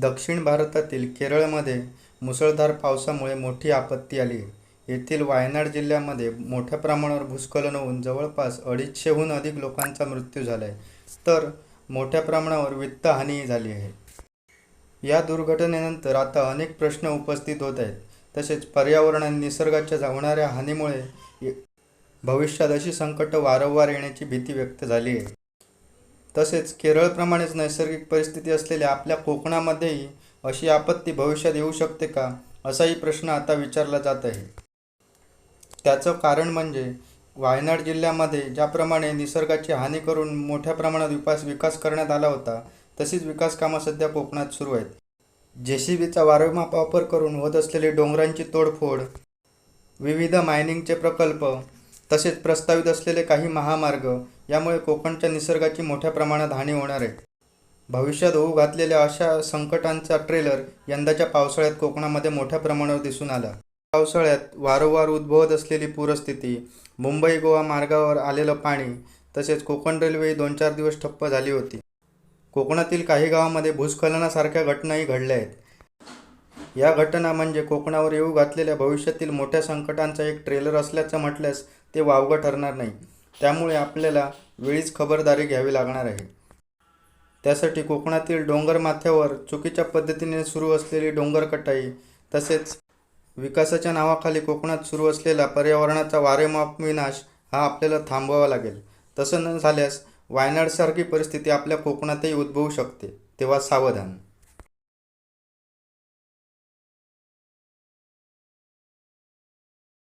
दक्षिण भारतातील केरळमध्ये मुसळधार पावसामुळे मोठी आपत्ती आली. आहे येथील वायनाड जिल्ह्यामध्ये मोठ्या प्रमाणावर भूस्खलन होऊन जवळपास अडीचशेहून अधिक लोकांचा मृत्यू झाला आहे तर मोठ्या प्रमाणावर वित्तहानीही झाली आहे. या दुर्घटनेनंतर आता अनेक प्रश्न उपस्थित होत आहेत. तसेच पर्यावरण आणि निसर्गाच्या होणाऱ्या हानीमुळे भविष्यात अशी संकटं वारंवार येण्याची भीती व्यक्त झाली आहे. तसेच केरळप्रमाणेच नैसर्गिक परिस्थिती असलेल्या आपल्या कोकणामध्येही अशी आपत्ती भविष्यात येऊ शकते का असाही प्रश्न आता विचारला जात आहे. त्याचं कारण म्हणजे वायनाड जिल्ह्यामध्ये ज्याप्रमाणे निसर्गाची हानी करून मोठ्या प्रमाणात विकास विकास करण्यात आला होता तशीच विकास कामं सध्या कोकणात सुरू आहेत. जे सी बीचा वारंवार वापर करून होत असलेली डोंगरांची तोडफोड विविध मायनिंगचे प्रकल्प तसेच प्रस्तावित असलेले काही महामार्ग यामुळे कोकणच्या निसर्गाची मोठ्या प्रमाणात हानी होणार आहे. भविष्यात होऊ घातलेल्या अशा संकटांचा ट्रेलर यंदाच्या पावसाळ्यात कोकणामध्ये मोठ्या प्रमाणावर दिसून आला. पावसाळ्यात वारंवार उद्भवत असलेली पूरस्थिती मुंबई गोवा मार्गावर आलेलं पाणी तसेच कोकण रेल्वे दोन चार दिवस ठप्प झाली होती. कोकणातील काही गावामध्ये भूस्खलनासारख्या घटनाही घडल्या आहेत. या घटना म्हणजे कोकणावर येऊ घातलेल्या भविष्यातील मोठ्या संकटांचा एक ट्रेलर असल्याचं म्हटल्यास ते वावगं ठरणार नाही. त्यामुळे आपल्याला वेळीच खबरदारी घ्यावी लागणार आहे. त्यासाठी कोकणातील डोंगर माथ्यावर चुकीच्या पद्धतीने सुरू असलेली डोंगर कटाई तसेच विकासाच्या नावाखाली कोकणात सुरू असलेला पर्यावरणाचा वारेमाप विनाश हा आपल्याला थांबवावा लागेल. तसं न झाल्यास वायनाडसारखी परिस्थिती आपल्या कोकणातही उद्भवू शकते तेव्हा सावधान.